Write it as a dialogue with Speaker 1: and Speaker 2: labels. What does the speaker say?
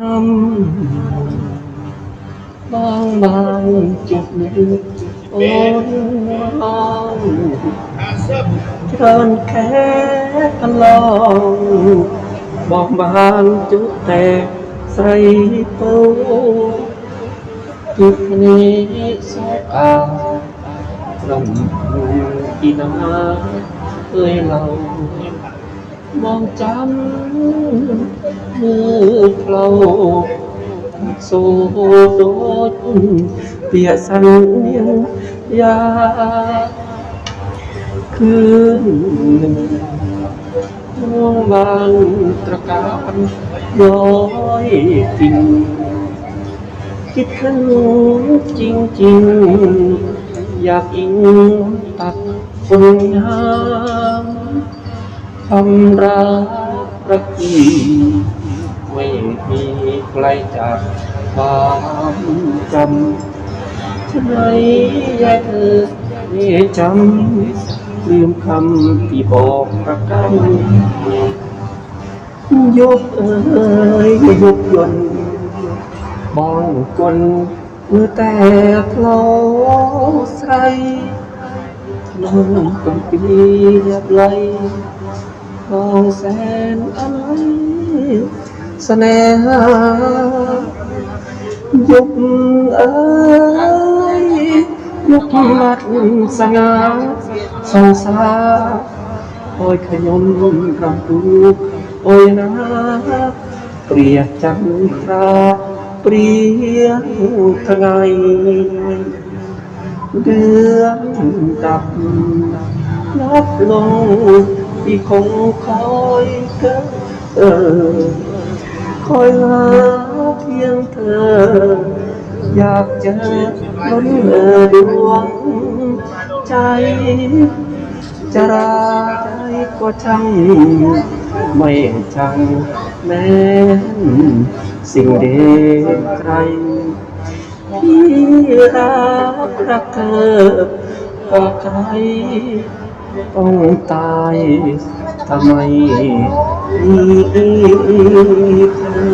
Speaker 1: ทำบางบางจุดโอ้นน้องเชิญแค่กันลองบอกบางจุดแต่ใส่ปูจุดนี้สกาลมอีนาเอ้ยเรา มองจำมือเราโซโดดเปียสัญญาคืนหนึ่งม่วงบางตระการย้อยจริง คิดถึงจริงอยากอิงตักคนงาม คำรักรักที่ไม่มีใครจากความจำฉันไมยากเธอไม่จำลืมคำที่บอกรักกันยกเอ่ยยกยนต์มองกลมือแต่คลอใส่ลงเป็นปีเรียบไหล มอแสนอะไรแสน่หายกเอ้ยยกมัดสง่าสงสาโอ้ยขยมรำดูโอ้ยนะเปรียจันทราเปรียทงไงเดือนดับนับลง ที่คงคอยเกิดเออคอยหาเพียงเธอ อยากเจอล้นเออดวงใจ จะราใจก็ช่างไม่ช่างแม้สิ่งเดใครที่รักรักเธอก็ใคร ต้องตายทำไมมีเธอ